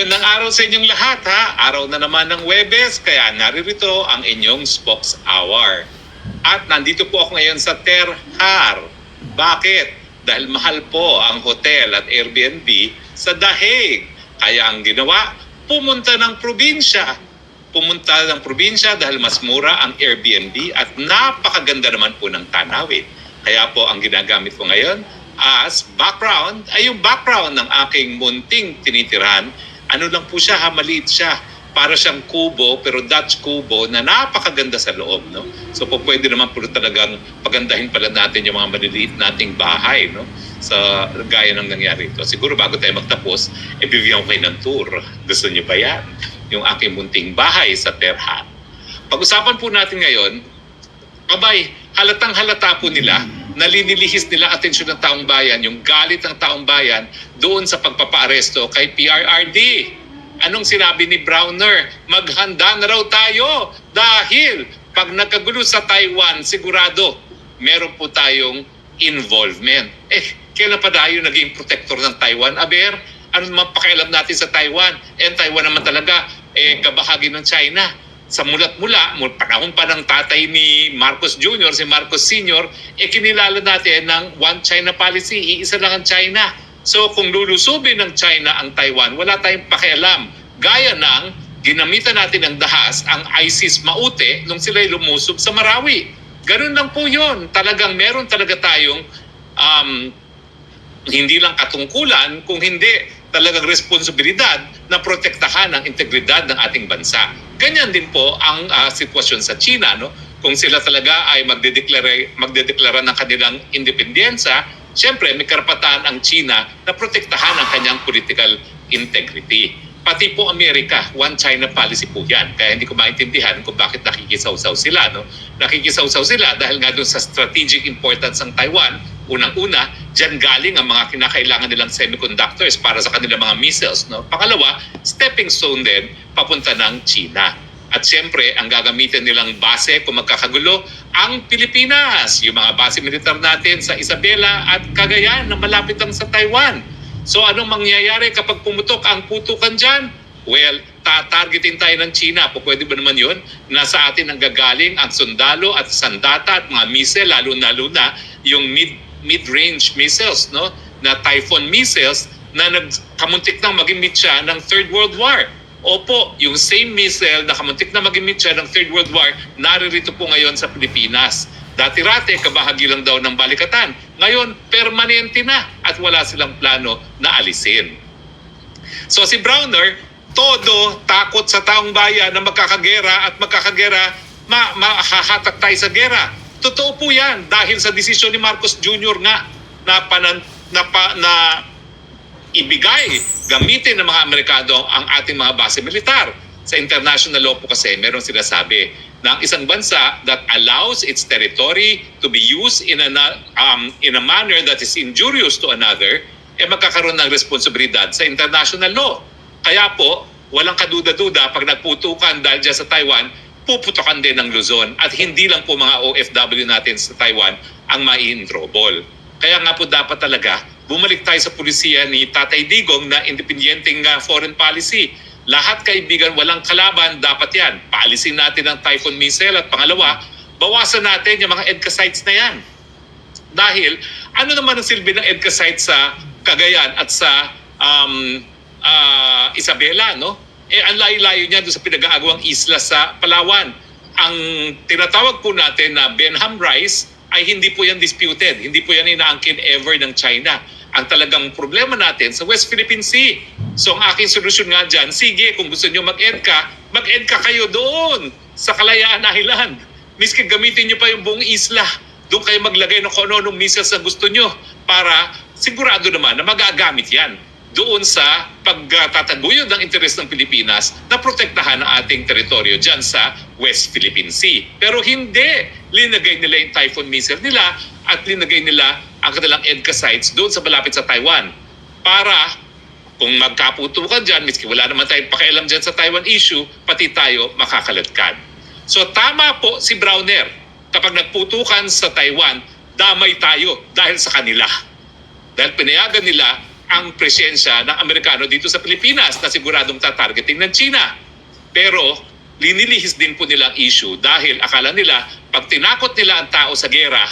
Magandang araw sa inyong lahat ha. Araw na naman ng Webes, kaya naririto ang inyong Spokes Hour. At nandito po ako ngayon sa Terhar. Bakit? Dahil mahal po ang hotel at Airbnb sa Dahig. Kaya ang ginawa, pumunta ng probinsya. Pumunta ng probinsya dahil mas mura ang Airbnb at napakaganda naman po ng tanawin. Kaya po ang ginagamit ko ngayon as background ay yung background ng aking munting tinitirahan. Ano lang po siya, ha, maliit siya. Para siyang kubo, pero Dutch kubo na napakaganda sa loob. No? So po pwede naman po talagang pagandahin pala natin yung mga maliliit nating bahay. No? Sa gaya ng nangyari ito. Siguro bago tayo magtapos, e bibigyan ko kayo ng tour. Gusto niyo ba yan? Yung aking munting bahay sa Terha. Pag-usapan po natin ngayon, abay, halatang halata po nila na linilihis nila atensyon ng taong bayan, yung galit ng taong bayan doon sa pagpapaaresto kay PRRD. Anong sinabi ni Browner? Maghanda na raw tayo dahil pag nagkagulo sa Taiwan, sigurado meron po tayong involvement. Eh, kailan pa tayo naging protector ng Taiwan? Aber, ano naman natin sa Taiwan? Eh, Taiwan naman talaga, eh, kabahagi ng China sa mulat-mula, mul- panahon pa ng tatay ni Marcos Jr., si Marcos Sr., eh kinilala natin ng One China policy, iisa lang ang China. So kung lulusubin ng China ang Taiwan, wala tayong pakialam. Gaya ng ginamitan natin ng dahas ang ISIS maute nung sila'y lumusob sa Marawi. Ganun lang po yun. Talagang meron talaga tayong um, hindi lang katungkulan, kung hindi talagang responsibilidad na protektahan ang integridad ng ating bansa. Ganyan din po ang ah, sitwasyon sa China. No? Kung sila talaga ay magdedeklara, magdedeklara ng kanilang independensa, siyempre may karapatan ang China na protektahan ang kanyang political integrity. Pati po Amerika, one China policy po yan. Kaya hindi ko maintindihan kung bakit nakikisawsaw sila. No? Nakikisawsaw sila dahil nga doon sa strategic importance ng Taiwan, unang-una, dyan galing ang mga kinakailangan nilang semiconductors para sa kanilang mga missiles. No? Pangalawa, stepping stone din papunta ng China. At siyempre, ang gagamitin nilang base kung magkakagulo, ang Pilipinas. Yung mga base militar natin sa Isabela at Cagayan na malapit lang sa Taiwan. So anong mangyayari kapag pumutok ang putukan dyan? Well, tatargetin tayo ng China. Po pwede ba naman yun? Nasa atin ang gagaling ang sundalo at sandata at mga missile, lalo-lalo na yung mid, mid-range missiles, no? na Typhoon missiles na nagkamuntik nang magimit siya ng Third World War. Opo, yung same missile na kamuntik na magimit siya ng Third World War, naririto po ngayon sa Pilipinas. Dati-rate, kabahagi lang daw ng balikatan. Ngayon, permanente na at wala silang plano na alisin. So si Browner, todo takot sa taong bayan na magkakagera at magkakagera, ma mahahatak tayo sa gera. Totoo po yan dahil sa desisyon ni Marcos Jr. nga na, panan, na, pa, na ibigay, gamitin ng mga Amerikano ang ating mga base militar. Sa international law po kasi meron sinasabi na ang isang bansa that allows its territory to be used in a, um, in a manner that is injurious to another, eh magkakaroon ng responsibilidad sa international law. Kaya po, walang kaduda-duda pag nagputukan dahil dyan sa Taiwan, puputokan din ng Luzon at hindi lang po mga OFW natin sa Taiwan ang mai-enroll. Kaya nga po dapat talaga bumalik tayo sa pulisiya ni Tatay Digong na independenteng uh, foreign policy. Lahat kaibigan walang kalaban, dapat yan. Paalisin natin ang Typhoon missile at pangalawa, bawasan natin yung mga EDCA sites na yan. Dahil ano naman ang silbi ng EDCA site sa Cagayan at sa um, ah, Isabela, no? Eh, ang layo-layo niya doon sa pinag-aagawang isla sa Palawan. Ang tinatawag po natin na Benham Rice ay hindi po yan disputed. Hindi po yan inaangkin ever ng China. Ang talagang problema natin sa West Philippine Sea. So ang aking solusyon nga dyan, sige, kung gusto nyo mag-EDCA, mag-EDCA kayo doon sa Kalayaan Island. Miski gamitin nyo pa yung buong isla. Doon kayo maglagay ng kung ano missiles na gusto nyo para sigurado naman na magagamit yan doon sa pagtataguyod ng interes ng Pilipinas na protektahan ang ating teritoryo dyan sa West Philippine Sea. Pero hindi. Linagay nila yung Typhoon missile nila at linagay nila ang kanilang EDCA sites doon sa malapit sa Taiwan para kung magkaputukan dyan, miski wala naman tayong pakialam dyan sa Taiwan issue, pati tayo makakaladkad. So tama po si Browner. Kapag nagputukan sa Taiwan, damay tayo dahil sa kanila. Dahil pinayagan nila ang presensya ng Amerikano dito sa Pilipinas na siguradong tatargeting ng China. Pero linilihis din po nilang issue dahil akala nila pag tinakot nila ang tao sa gera,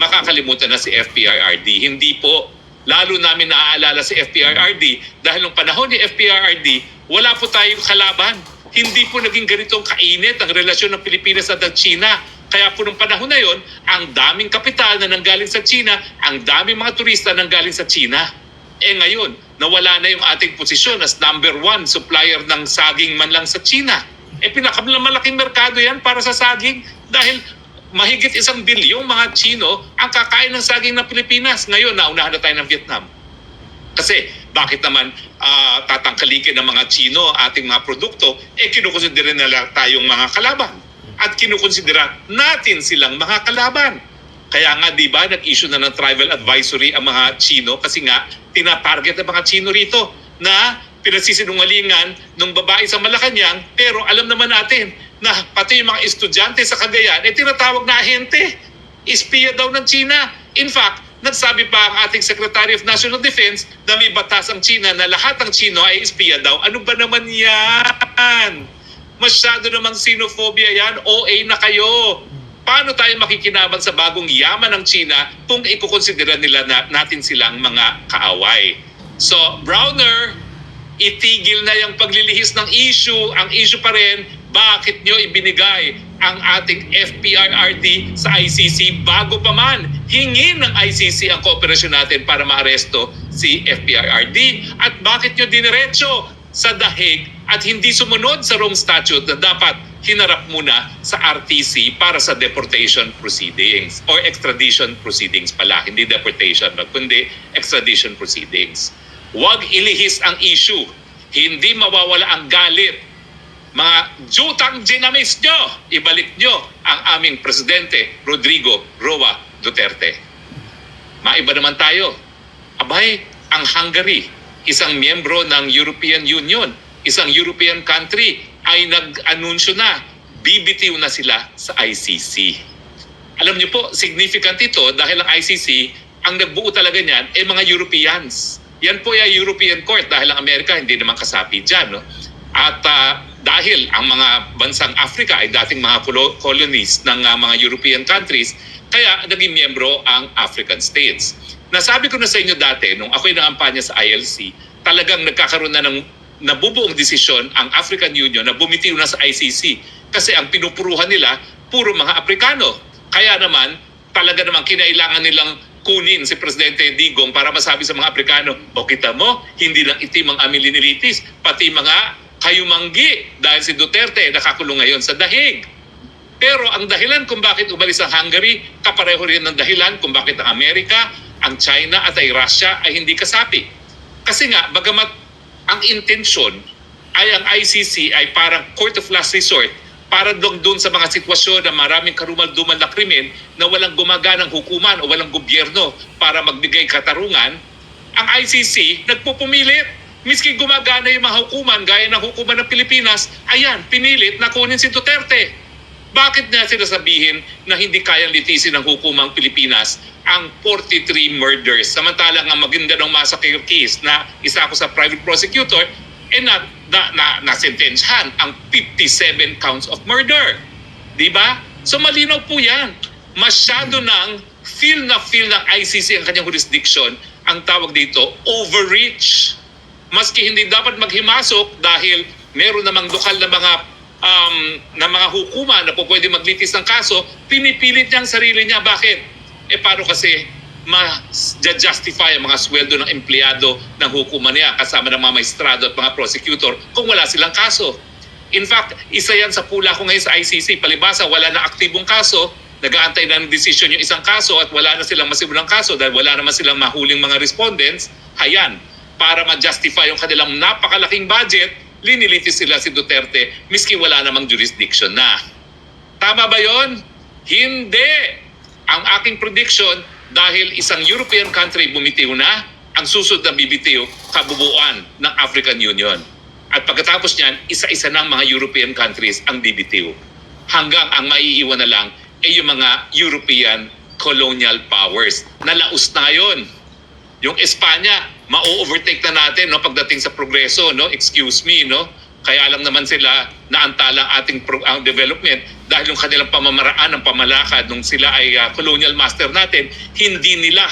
makakalimutan na si FPIRD. Hindi po. Lalo namin naaalala si FPIRD dahil nung panahon ni FPIRD, wala po tayong kalaban. Hindi po naging ganitong kainit ang relasyon ng Pilipinas at ng China. Kaya po nung panahon na yon, ang daming kapital na nanggaling sa China, ang daming mga turista nanggaling sa China. Eh ngayon, nawala na yung ating posisyon as number one supplier ng saging man lang sa China. Eh pinakamalaking merkado yan para sa saging dahil mahigit isang bilyong mga Chino ang kakain ng saging ng Pilipinas. Ngayon, naunahan na tayo ng Vietnam. Kasi bakit naman ah, tatangkalikin ng mga Chino ating mga produkto, eh kinukonsidera nila tayong mga kalaban. At kinukonsidera natin silang mga kalaban. Kaya nga, di ba, nag-issue na ng travel advisory ang mga Chino kasi nga, tinatarget ang mga Chino rito na pinasisinungalingan ng babae sa Malacanang pero alam naman natin na pati yung mga estudyante sa Cagayan eh tinatawag na ahente. Espiya daw ng China. In fact, nagsabi pa ang ating Secretary of National Defense na may batas ang China na lahat ng Chino ay espiya daw. Ano ba naman yan? Masyado namang xenophobia yan. OA na kayo. Paano tayo makikinabang sa bagong yaman ng China kung ikukonsidera nila na, natin silang mga kaaway? So, Browner, itigil na yung paglilihis ng issue. Ang issue pa rin, bakit nyo ibinigay ang ating FPRRD sa ICC bago pa man hingin ng ICC ang kooperasyon natin para maaresto si FPRRD at bakit nyo diniretso sa dahig at hindi sumunod sa Rome Statute na dapat hinarap muna sa RTC para sa deportation proceedings or extradition proceedings pala, hindi deportation, kundi extradition proceedings. Huwag ilihis ang issue. Hindi mawawala ang galit. Mga jutang ginamis nyo, ibalik nyo ang aming presidente, Rodrigo Roa Duterte. Maiba naman tayo. Abay, ang Hungary, isang miyembro ng European Union, isang European country, ay nag-anunsyo na, BBTO na sila sa ICC. Alam niyo po, significant ito dahil ang ICC, ang nagbuo talaga niyan, ay mga Europeans. Yan po ay European Court dahil ang Amerika hindi naman kasapi dyan. No? At ah, dahil ang mga bansang Africa ay dating mga colo- colonies ng ah, mga European countries, kaya naging miyembro ang African states. Nasabi ko na sa inyo dati, nung ako'y nangampanya sa ILC, talagang nagkakaroon na ng nabubuong desisyon ang African Union na bumitiw na sa ICC kasi ang pinupuruhan nila puro mga Aprikano. Kaya naman, talaga namang kinailangan nilang kunin si Presidente Digong para masabi sa mga Aprikano, o kita mo, hindi lang itim ang aming linilitis, pati mga kayumanggi dahil si Duterte nakakulong ngayon sa dahig. Pero ang dahilan kung bakit umalis ang Hungary, kapareho rin ng dahilan kung bakit ang Amerika, ang China at ay Russia ay hindi kasapi. Kasi nga, bagamat ang intensyon ay ang ICC ay parang court of last resort para doon doon sa mga sitwasyon na maraming karumal-dumal na krimen na walang gumaganang hukuman o walang gobyerno para magbigay katarungan, ang ICC nagpupumilit. Miski gumagana yung mga hukuman gaya ng hukuman ng Pilipinas, ayan, pinilit na kunin si Duterte. Bakit na sila sabihin na hindi kayang litisin ng hukumang Pilipinas ang 43 murders? Samantalang ang Maguindanao massacre case na isa ako sa private prosecutor, eh na, na, na, nasentensyahan ang 57 counts of murder. Di ba? So malinaw po yan. Masyado nang feel na feel ng ICC ang kanyang jurisdiction, ang tawag dito, overreach. Maski hindi dapat maghimasok dahil meron namang lokal na mga um, na mga hukuma na po pwede maglitis ng kaso, pinipilit niya ang sarili niya. Bakit? Eh paano kasi ma-justify ang mga sweldo ng empleyado ng hukuma niya kasama ng mga maestrado at mga prosecutor kung wala silang kaso. In fact, isa yan sa pula ko ngayon sa ICC. Palibasa, wala na aktibong kaso, nag-aantay na ng desisyon yung isang kaso at wala na silang masimulang kaso dahil wala naman silang mahuling mga respondents. Hayan, para ma-justify yung kanilang napakalaking budget, linilitis sila si Duterte miski wala namang jurisdiction na. Tama ba yon? Hindi! Ang aking prediction, dahil isang European country bumitiw na, ang susunod na bibitiw, kabubuan ng African Union. At pagkatapos niyan, isa-isa ng mga European countries ang bibitiw. Hanggang ang maiiwan na lang ay yung mga European colonial powers. Nalaos na yun. Yung Espanya, ma-overtake na natin no pagdating sa progreso, no? Excuse me, no? Kaya lang naman sila naantala ang ating pro- ang development dahil yung kanilang pamamaraan ng pamalakad nung sila ay ah, colonial master natin, hindi nila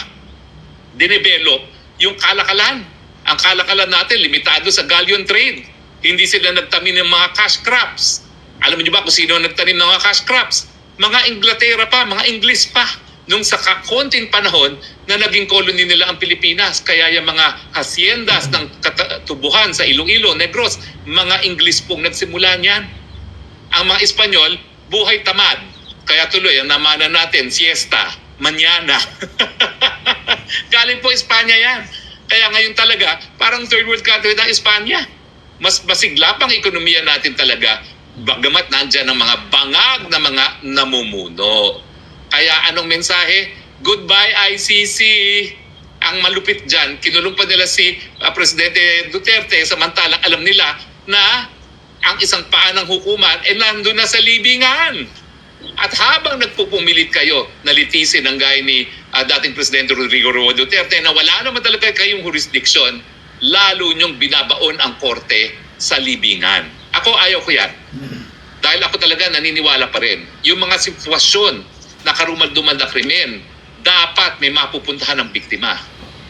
dinevelop yung kalakalan. Ang kalakalan natin, limitado sa galleon trade. Hindi sila nagtanim ng mga cash crops. Alam niyo ba kung sino nagtanim ng mga cash crops? Mga Inglaterra pa, mga Ingles pa. Nung sa kakonting panahon na naging colony nila ang Pilipinas. Kaya yung mga haciendas ng katubuhan sa Iloilo, Negros, mga Ingles pong nagsimula niyan. Ang mga Espanyol, buhay tamad. Kaya tuloy, ang namana natin, siesta, manyana. Galing po Espanya yan. Kaya ngayon talaga, parang third world country ng Espanya. Mas masigla pang ekonomiya natin talaga, bagamat nandyan ang mga bangag na mga namumuno. Kaya anong mensahe? Goodbye ICC. Ang malupit dyan, kinulong pa nila si uh, Presidente Duterte samantalang alam nila na ang isang paa ng hukuman ay nandun na sa libingan. At habang nagpupumilit kayo na litisin ang gaya ni ah, dating Presidente Rodrigo Roa Duterte na wala naman talaga kayong jurisdiction, lalo niyong binabaon ang korte sa libingan. Ako ayaw ko yan. Dahil ako talaga naniniwala pa rin. Yung mga sitwasyon na karumal-dumal na krimen, dapat may mapupuntahan ng biktima.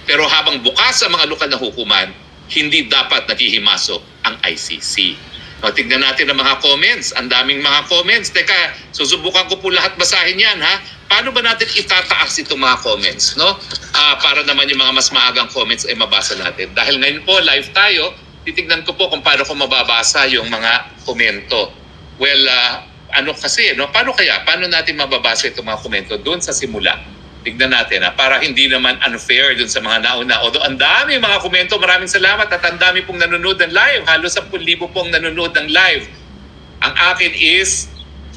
Pero habang bukas ang mga lokal na hukuman, hindi dapat nakihimasok ang ICC. O, tignan natin ang mga comments. Ang daming mga comments. Teka, susubukan ko po lahat basahin yan, ha? Paano ba natin itataas itong mga comments, no? Ah, para naman yung mga mas maagang comments ay mabasa natin. Dahil ngayon po, live tayo, titignan ko po kung paano ko mababasa yung mga komento. Well, ah, ano kasi, no? Paano kaya? Paano natin mababasa itong mga komento doon sa simula? Tignan natin ha, para hindi naman unfair dun sa mga nauna. Although ang dami mga komento, maraming salamat at ang dami pong nanonood ng live. Halos 10,000 pong nanonood ng live. Ang akin is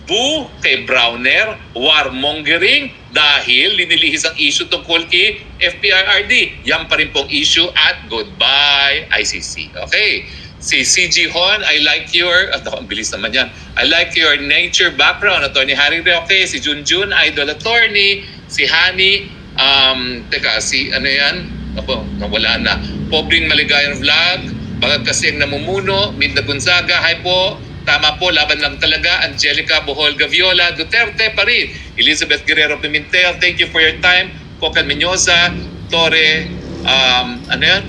boo kay Browner, warmongering dahil linilihis ang issue tungkol kay FPIRD. Yan pa rin pong issue at goodbye ICC. Okay. Si CG Hon, I like your, at ako, ang bilis naman yan. I like your nature background. Attorney Harry Roque, si Junjun, idol attorney, si Hani, um, teka, si ano yan? Ako, nawala na. Pobreng maligayang vlog, bagag kasi ang namumuno, Minda Gonzaga, hi po. Tama po, laban lang talaga. Angelica Bohol Gaviola, Duterte pa rin. Elizabeth Guerrero Pimentel, thank you for your time. Cocan Menyoza, Torre, um, ano yan?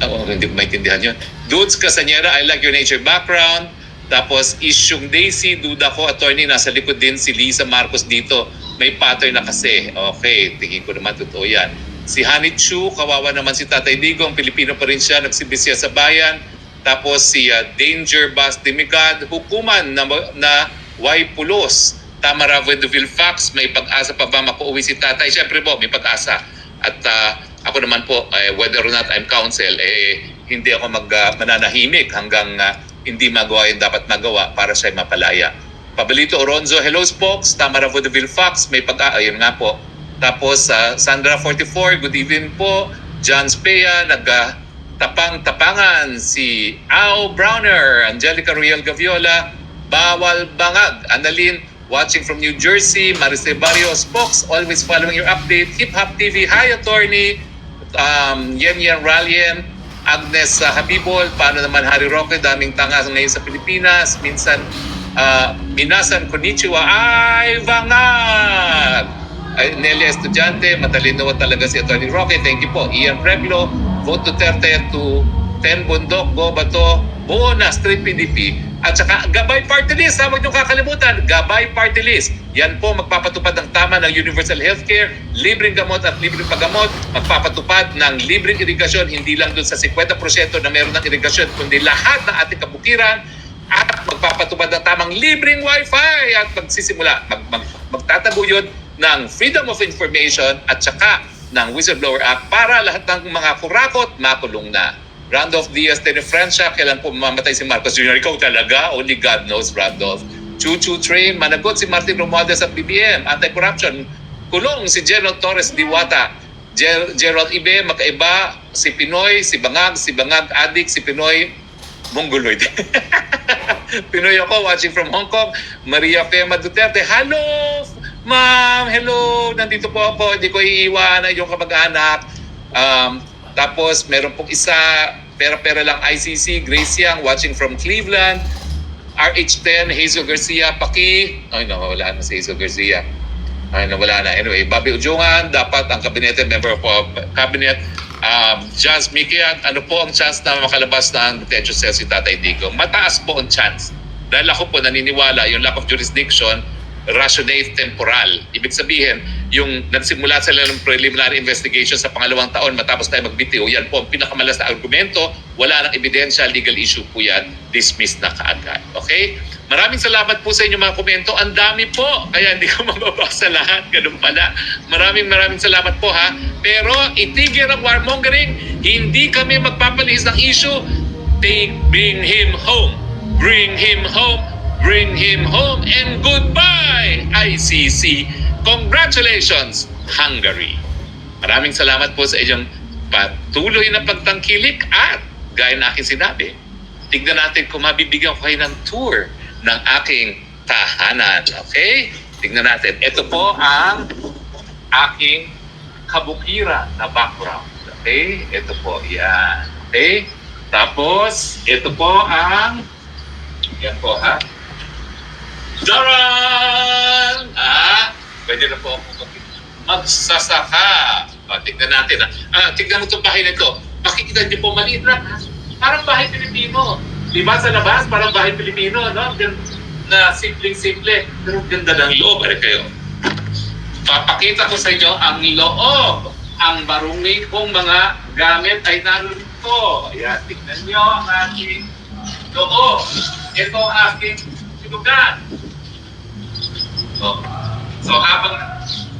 Ako, hindi ko maintindihan yun. Dudes Casanera, I like your nature background. Tapos, Isyong Daisy, duda ko, attorney, nasa likod din si Lisa Marcos dito. May pattern na kasi. Okay, tingin ko naman totoo yan. Si Honey Chu, kawawa naman si Tatay Digong, Pilipino pa rin siya, nagsibisya sa bayan. Tapos si uh, Danger Bas Demigad, hukuman na, na Y Pulos. Tamara Vendoville Fax, may pag-asa pa ba makauwi si tatay? Siyempre po, may pag-asa. At uh, ako naman po, eh, whether or not I'm counsel, eh, hindi ako mag, uh, mananahimik hanggang uh, hindi magawa yung dapat magawa para siya mapalaya. Pabelito Oronzo, hello Spokes, Tamara Vodeville Fox, may pag ayun nga po. Tapos uh, Sandra 44, good evening po. John Spea, nag uh, tapang-tapangan si Au Browner, Angelica Riel Gaviola, Bawal Bangag, Annalyn, watching from New Jersey, Maricel Barrios, Fox, always following your update, Hip Hop TV, hi attorney, um, Yen Yen Ralien, Agnes uh, Habibol, paano naman Harry Roque, daming tanga ngayon sa Pilipinas, minsan uh, minasan konnichiwa, ay vangag! Ay, Nelia Estudyante, matalino talaga si Atty. Roque, thank you po. Ian Preblo, vote Duterte to 10 Bundok, Go Bato, buo na, Street PDP, at saka Gabay Party List, ha, huwag niyong kakalimutan, Gabay Party List. Yan po, magpapatupad ng tama ng universal healthcare, libreng gamot at libreng paggamot, magpapatupad ng libreng irigasyon, hindi lang dun sa 50% na meron ng irigasyon, kundi lahat ng ating kabukiran, magpapatupad ng tamang libreng wifi at magsisimula, mag, mag, magtatago ng Freedom of Information at saka ng Whistleblower Act para lahat ng mga kurakot makulong na. Randolph Diaz de Francia, kailan po mamatay si Marcos Jr. Ikaw talaga? Only God knows, Randolph. Chuchu Train, managot si Martin Romualdez sa PBM, anti-corruption, kulong si General Torres Diwata, Ger- Gerald Ibe, magkaiba, si Pinoy, si Bangag, si Bangag Adik, si Pinoy, Mongoloid. Pinoy ako watching from Hong Kong. Maria Fema Duterte. Hello! Ma'am, hello, nandito po ako, hindi ko iiwanan yung kamag-anak. Um, tapos meron pong isa, pera-pera lang ICC, Grace Yang, watching from Cleveland. RH10, Hazel Garcia, Paki. Ay, nawala na si Hazel Garcia. Ay, nawala na. Anyway, Bobby Ujungan, dapat ang kabinete, member of cabinet, um, Jazz Mikian, ano po ang chance na makalabas ng detention cell si Tatay Digo? Mataas po ang chance. Dahil ako po naniniwala, yung lack of jurisdiction, rationate temporal. Ibig sabihin, yung nagsimula sila ng preliminary investigation sa pangalawang taon matapos tayo magbitiw, yan po ang pinakamalas na argumento, wala nang ebidensya, legal issue po yan, dismissed na kaagad. Okay? Maraming salamat po sa inyong mga komento. Ang dami po, kaya hindi ko mababasa lahat. Ganun pala. Maraming maraming salamat po ha. Pero itigil ang warmongering. Hindi kami magpapalihis ng issue. Take, bring him home. Bring him home. Bring him home. And goodbye, ICC. Congratulations, Hungary. Maraming salamat po sa inyong patuloy na pagtangkilik at gaya na aking sinabi, tignan natin kung mabibigyan ko kayo ng tour ng aking tahanan. Okay? Tignan natin. Ito po ang aking kabukiran na background. Okay? Ito po. Yan. Okay? Tapos, ito po ang yan po ha. Daran! Ah, pwede na po ako magsasaka. O, tignan natin. Ha. Ah, tignan mo itong bahay na ito. Makikita niyo po, maliit lang. Parang bahay Pilipino. Di ba sa labas, parang bahay Pilipino, no? Na simpleng-simple. Pero ganda ng loob. Ano kayo? Papakita ko sa inyo ang loob. Ang marumi kong mga gamit ay narito. Ayan, tignan niyo ang aking loob. Ito ang aking sinugan. So, so habang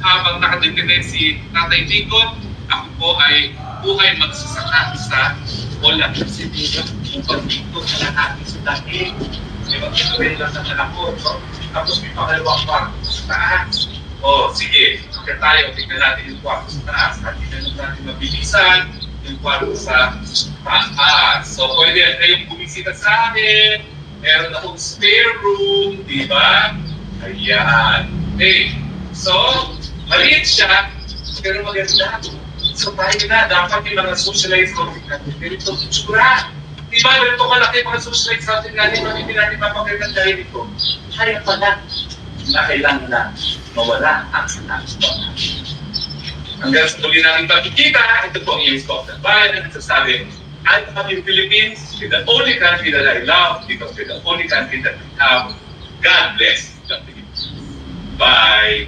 habang nakadepende si Tatay Digon, ako po ay buhay magsasaka sa wala kasi upang dito sa lahat sa dahil. Di ba? Ito rin lang sa ko. So, tapos may pangalawang kwarto sa taas. O, sige. Kaya tayo, tingnan natin yung kwarto sa taas. At tingnan natin mabilisan yung kwarto sa taas. So, pwede kayong bumisita sa amin. Meron akong spare room, di ba? Ayan. Okay. So, maliit siya, pero maganda. So, tayo na, dapat yung mga socialized coffee natin, ganito itsura. Di ba, ganito kalaki mga socialized coffee natin, mga hindi natin mapakita dahil ito. Kaya pala, na kailangan na mawala ang sinapos Hanggang sa muli namin pagkikita, ito po ang iyong Scotland. Bayan na nagsasabi, I love you Philippines, you're the only country that I love because you're the only country that we have. God bless the Philippines. Bye.